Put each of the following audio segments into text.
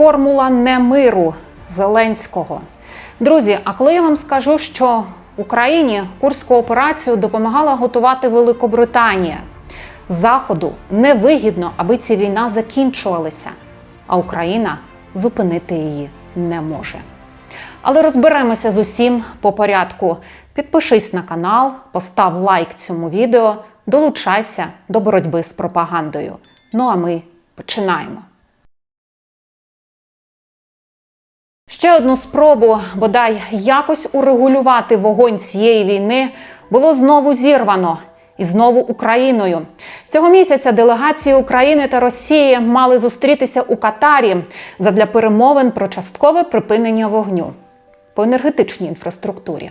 формула не миру Зеленського. Друзі, а коли я вам скажу, що Україні курську операцію допомагала готувати Великобританія, Заходу невигідно, аби ця війна закінчувалася, а Україна зупинити її не може. Але розберемося з усім по порядку. Підпишись на канал, постав лайк цьому відео, долучайся до боротьби з пропагандою. Ну а ми починаємо. Ще одну спробу, бодай якось урегулювати вогонь цієї війни, було знову зірвано. І знову Україною цього місяця делегації України та Росії мали зустрітися у Катарі задля перемовин про часткове припинення вогню по енергетичній інфраструктурі.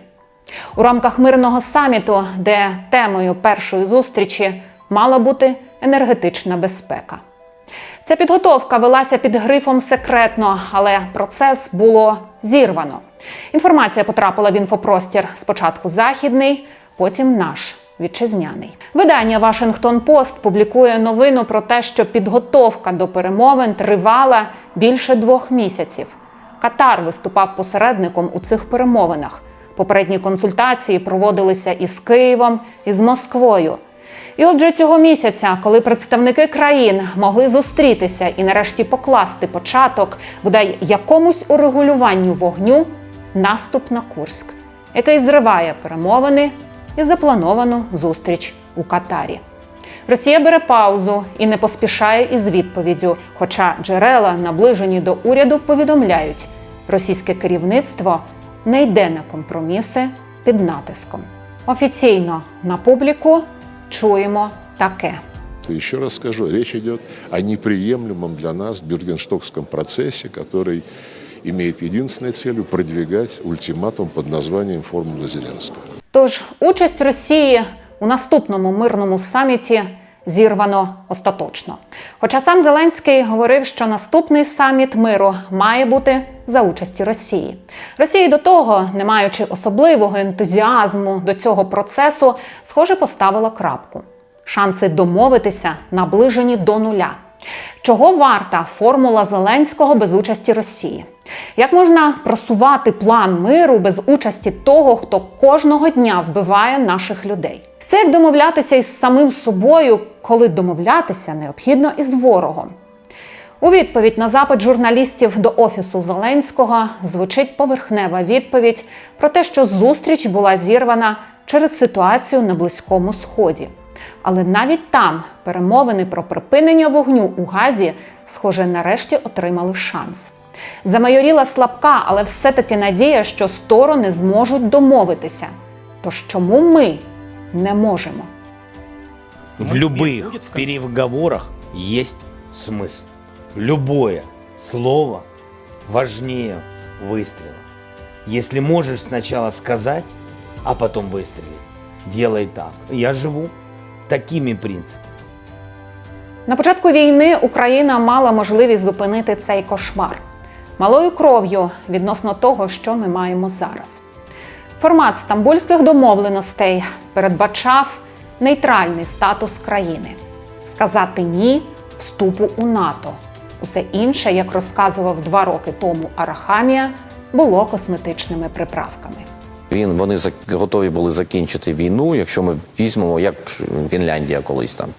У рамках мирного саміту, де темою першої зустрічі мала бути енергетична безпека. Ця підготовка велася під грифом секретно, але процес було зірвано. Інформація потрапила в інфопростір спочатку західний, потім наш вітчизняний. Видання Вашингтон Пост публікує новину про те, що підготовка до перемовин тривала більше двох місяців. Катар виступав посередником у цих перемовинах. Попередні консультації проводилися із Києвом і з Москвою. І отже, цього місяця, коли представники країн могли зустрітися і нарешті покласти початок бодай якомусь урегулюванню вогню, наступ на Курськ, який зриває перемовини і заплановану зустріч у Катарі. Росія бере паузу і не поспішає із відповіддю. Хоча джерела, наближені до уряду, повідомляють, російське керівництво не йде на компроміси під натиском. Офіційно на публіку чуємо таке. Еще раз скажу, речь идет о неприемлемом для нас бюргенштокском процессе, который имеет единственной целью продвигать ультиматум под названием «Формула Зеленского». Тож участь Росії у наступному мирному саміті зірвано остаточно. Хоча сам Зеленський говорив, що наступний саміт миру має бути за участі Росії. Росії до того, не маючи особливого ентузіазму до цього процесу, схоже поставила крапку. Шанси домовитися наближені до нуля. Чого варта формула Зеленського без участі Росії? Як можна просувати план миру без участі того, хто кожного дня вбиває наших людей? Це як домовлятися із самим собою, коли домовлятися необхідно із ворогом. У відповідь на запит журналістів до офісу Зеленського звучить поверхнева відповідь про те, що зустріч була зірвана через ситуацію на Близькому Сході. Але навіть там перемовини про припинення вогню у Газі, схоже, нарешті отримали шанс. Замайоріла слабка, але все-таки надія, що сторони зможуть домовитися. Тож чому ми не можемо? В любых переговорах есть смысл. Любое слово важнее выстрела. Если можешь сначала сказать, а потом выстрелить, делай так. Я живу такими принципами. На початку війни Україна мала можливість зупинити цей кошмар малою кров'ю відносно того, що ми маємо зараз. Формат стамбульських домовленостей передбачав нейтральний статус країни, сказати ні вступу у НАТО. Усе інше, як розказував два роки тому Арахамія, було косметичними приправками. Він вони готові були закінчити війну, якщо ми візьмемо, як Фінляндія колись там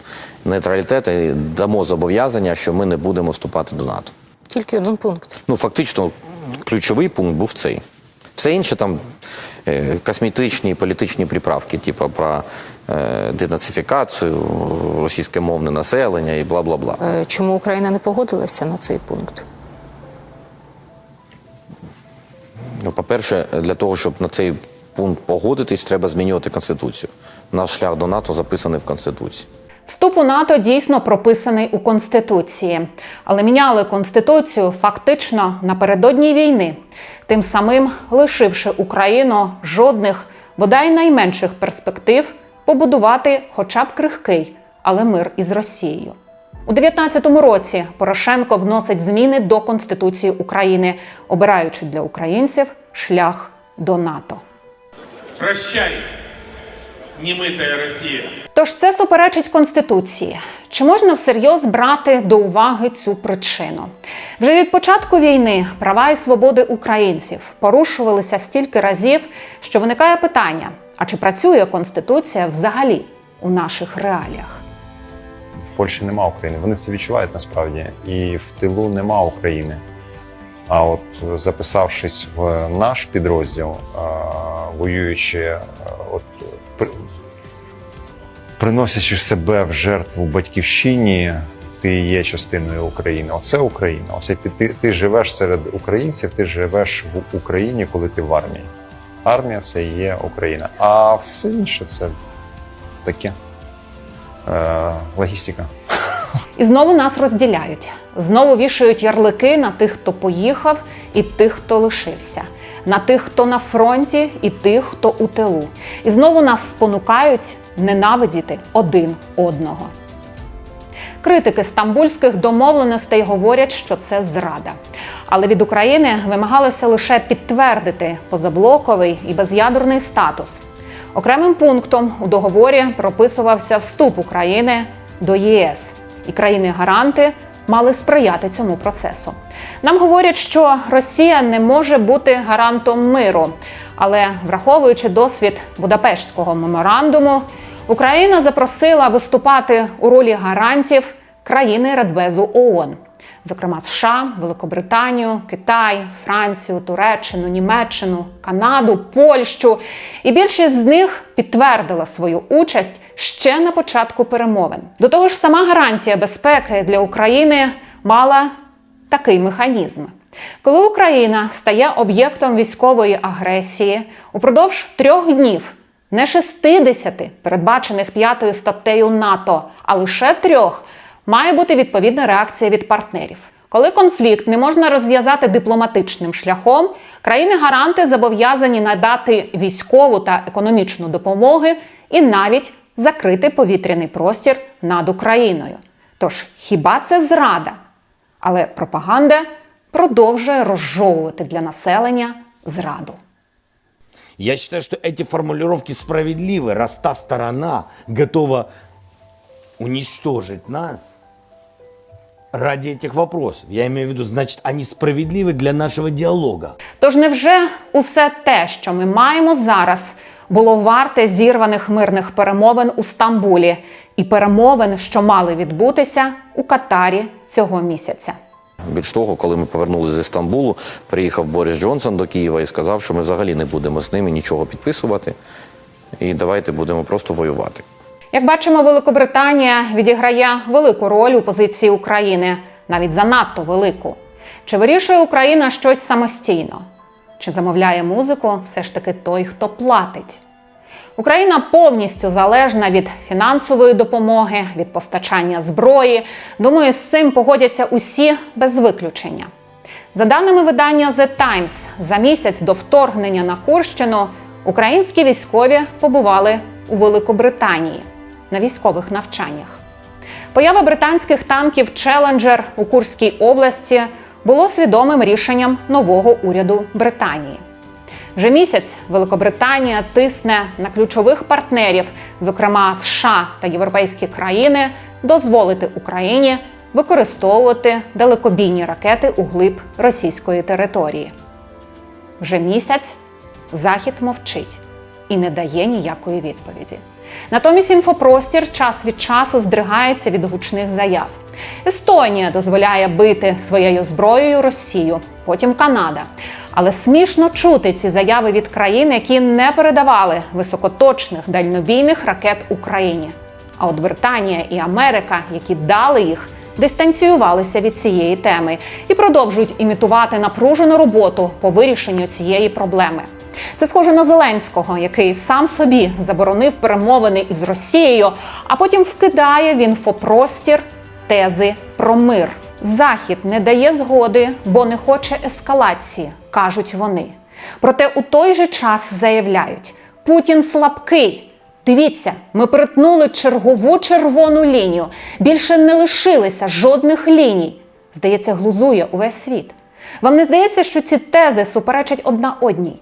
нейтралітет і дамо зобов'язання, що ми не будемо вступати до НАТО. Тільки один пункт. Ну фактично, ключовий пункт був цей. Все інше там е, косметичні політичні приправки, типу про е, денацифікацію, російське мовне населення і бла бла бла. Е, Чому Україна не погодилася на цей пункт? Ну, по-перше, для того, щоб на цей пункт погодитись, треба змінювати конституцію. Наш шлях до НАТО записаний в конституції. Вступ у НАТО дійсно прописаний у Конституції, але міняли Конституцію фактично напередодні війни, тим самим лишивши Україну жодних, бодай найменших перспектив побудувати хоча б крихкий, але мир із Росією. У 19-му році Порошенко вносить зміни до Конституції України, обираючи для українців шлях до НАТО. Прощай, немытая Россия. Тож це суперечить конституції. Чи можна всерйоз брати до уваги цю причину? Вже від початку війни права і свободи українців порушувалися стільки разів, що виникає питання: а чи працює конституція взагалі у наших реаліях? в Польщі нема України. Вони це відчувають насправді. І в тилу нема України. А от записавшись в наш підрозділ, воюючи, от приносячи себе в жертву батьківщині, ти є частиною України. Оце Україна. Оце ти, ти, живеш серед українців, ти живеш в Україні, коли ти в армії. Армія це є Україна. А все інше це таке. Е, логістика. І знову нас розділяють. Знову вішають ярлики на тих, хто поїхав, і тих, хто лишився, на тих, хто на фронті, і тих, хто у тилу. І знову нас спонукають ненавидіти один одного. Критики стамбульських домовленостей говорять, що це зрада. Але від України вимагалося лише підтвердити позаблоковий і безядерний статус. Окремим пунктом у договорі прописувався вступ України до ЄС, і країни-гаранти мали сприяти цьому процесу. Нам говорять, що Росія не може бути гарантом миру, але враховуючи досвід Будапештського меморандуму, Україна запросила виступати у ролі гарантів країни Радбезу ООН, зокрема США, Великобританію, Китай, Францію, Туреччину, Німеччину, Канаду, Польщу. І більшість з них підтвердила свою участь ще на початку перемовин. До того ж, сама гарантія безпеки для України мала такий механізм. Коли Україна стає об'єктом військової агресії упродовж трьох днів, не 60, передбачених п'ятою статтею НАТО, а лише трьох, має бути відповідна реакція від партнерів. Коли конфлікт не можна розв'язати дипломатичним шляхом, країни-гаранти зобов'язані надати військову та економічну допомоги і навіть закрити повітряний простір над Україною. Тож хіба це зрада? Але пропаганда продовжує розжовувати для населення зраду. Я считаю, что эти формулировки справедливы, раз та сторона готова уничтожить нас ради этих вопросов. Я имею в виду, значит, они справедливы для нашего диалога. Тож невже усе те, що ми маємо зараз, було варте зірваних мирних перемовин у Стамбулі і перемовин, що мали відбутися у Катарі цього місяця? Більш того, коли ми повернулися зі Стамбулу, приїхав Борис Джонсон до Києва і сказав, що ми взагалі не будемо з ними нічого підписувати. І давайте будемо просто воювати. Як бачимо, Великобританія відіграє велику роль у позиції України, навіть занадто велику. Чи вирішує Україна щось самостійно? Чи замовляє музику все ж таки той, хто платить? Україна повністю залежна від фінансової допомоги, від постачання зброї. Думаю, з цим погодяться усі без виключення. За даними видання The Times, за місяць до вторгнення на Курщину українські військові побували у Великобританії на військових навчаннях. Поява британських танків Челенджер у Курській області було свідомим рішенням нового уряду Британії. Вже місяць Великобританія тисне на ключових партнерів, зокрема США та європейські країни, дозволити Україні використовувати далекобійні ракети у глиб російської території. Вже місяць Захід мовчить і не дає ніякої відповіді. Натомість інфопростір час від часу здригається від гучних заяв. Естонія дозволяє бити своєю зброєю Росію, потім Канада. Але смішно чути ці заяви від країн, які не передавали високоточних дальнобійних ракет Україні. А от Британія і Америка, які дали їх, дистанціювалися від цієї теми і продовжують імітувати напружену роботу по вирішенню цієї проблеми. Це схоже на Зеленського, який сам собі заборонив перемовини із Росією, а потім вкидає в інфопростір тези про мир. Захід не дає згоди, бо не хоче ескалації, кажуть вони. Проте у той же час заявляють: Путін слабкий. Дивіться, ми перетнули чергову червону лінію. Більше не лишилося жодних ліній. Здається, глузує увесь світ. Вам не здається, що ці тези суперечать одна одній?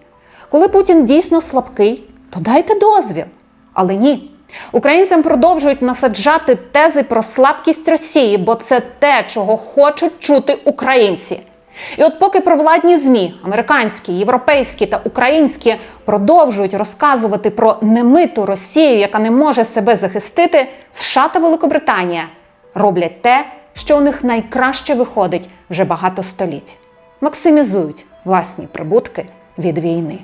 Коли Путін дійсно слабкий, то дайте дозвіл. Але ні. Українцям продовжують насаджати тези про слабкість Росії, бо це те, чого хочуть чути українці. І от поки провладні змі, американські, європейські та українські, продовжують розказувати про немиту Росію, яка не може себе захистити, США та Великобританія роблять те, що у них найкраще виходить вже багато століть максимізують власні прибутки від війни.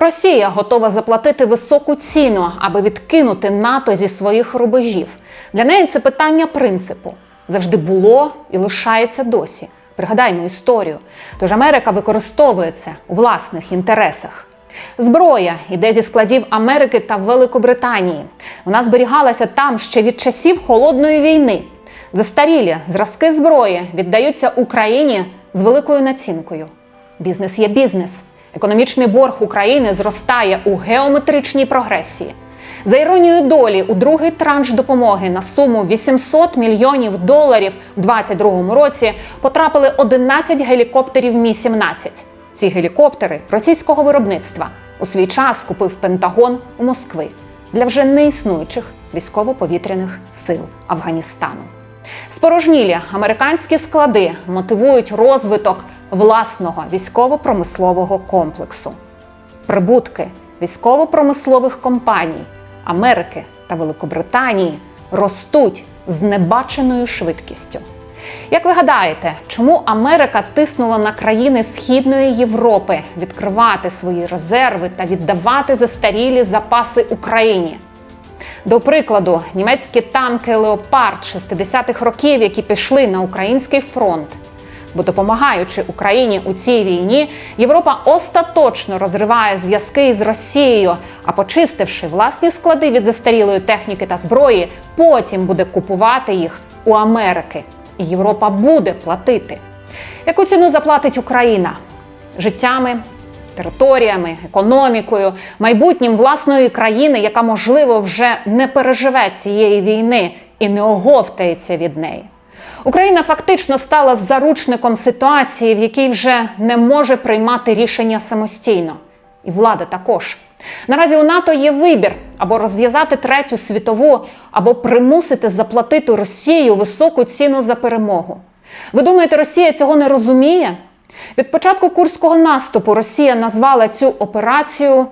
Росія готова заплатити високу ціну, аби відкинути НАТО зі своїх рубежів. Для неї це питання принципу завжди було і лишається досі. Пригадаймо історію. Тож Америка використовує це у власних інтересах. Зброя йде зі складів Америки та Великобританії. Вона зберігалася там ще від часів холодної війни. Застарілі зразки зброї віддаються Україні з великою націнкою. Бізнес є бізнес. Економічний борг України зростає у геометричній прогресії. За іронією долі, у другий транш допомоги на суму 800 мільйонів доларів у 2022 році потрапили 11 гелікоптерів Мі-17. Ці гелікоптери російського виробництва у свій час купив Пентагон у Москви для вже неіснуючих військово-повітряних сил Афганістану. Спорожнілі американські склади мотивують розвиток власного військово-промислового комплексу. Прибутки військово-промислових компаній Америки та Великобританії ростуть з небаченою швидкістю. Як ви гадаєте, чому Америка тиснула на країни Східної Європи відкривати свої резерви та віддавати застарілі запаси Україні? До прикладу, німецькі танки Леопард 60-х років, які пішли на український фронт. Бо допомагаючи Україні у цій війні, Європа остаточно розриває зв'язки із Росією, а почистивши власні склади від застарілої техніки та зброї, потім буде купувати їх у Америки. І Європа буде платити. Яку ціну заплатить Україна? Життями, територіями, економікою, майбутнім власної країни, яка, можливо, вже не переживе цієї війни і не оговтається від неї. Україна фактично стала заручником ситуації, в якій вже не може приймати рішення самостійно. І влада також. Наразі у НАТО є вибір або розв'язати третю світову, або примусити заплатити Росію високу ціну за перемогу. Ви думаєте, Росія цього не розуміє? Від початку курського наступу Росія назвала цю операцію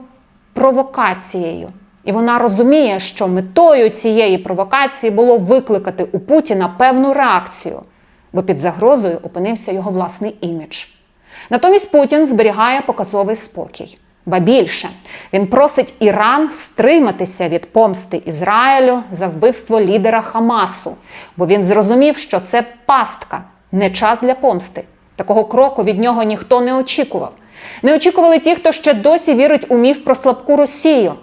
провокацією. І вона розуміє, що метою цієї провокації було викликати у Путіна певну реакцію, бо під загрозою опинився його власний імідж. Натомість Путін зберігає показовий спокій. Ба більше він просить Іран стриматися від помсти Ізраїлю за вбивство лідера Хамасу, бо він зрозумів, що це пастка, не час для помсти. Такого кроку від нього ніхто не очікував. Не очікували ті, хто ще досі вірить у міф про слабку Росію.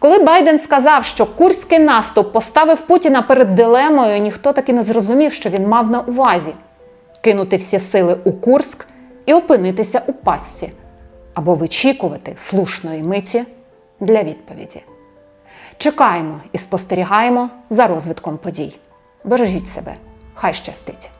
Коли Байден сказав, що курський наступ поставив Путіна перед дилемою, ніхто таки не зрозумів, що він мав на увазі кинути всі сили у Курськ і опинитися у пастці або вичікувати слушної миті для відповіді. Чекаємо і спостерігаємо за розвитком подій. Бережіть себе, хай щастить!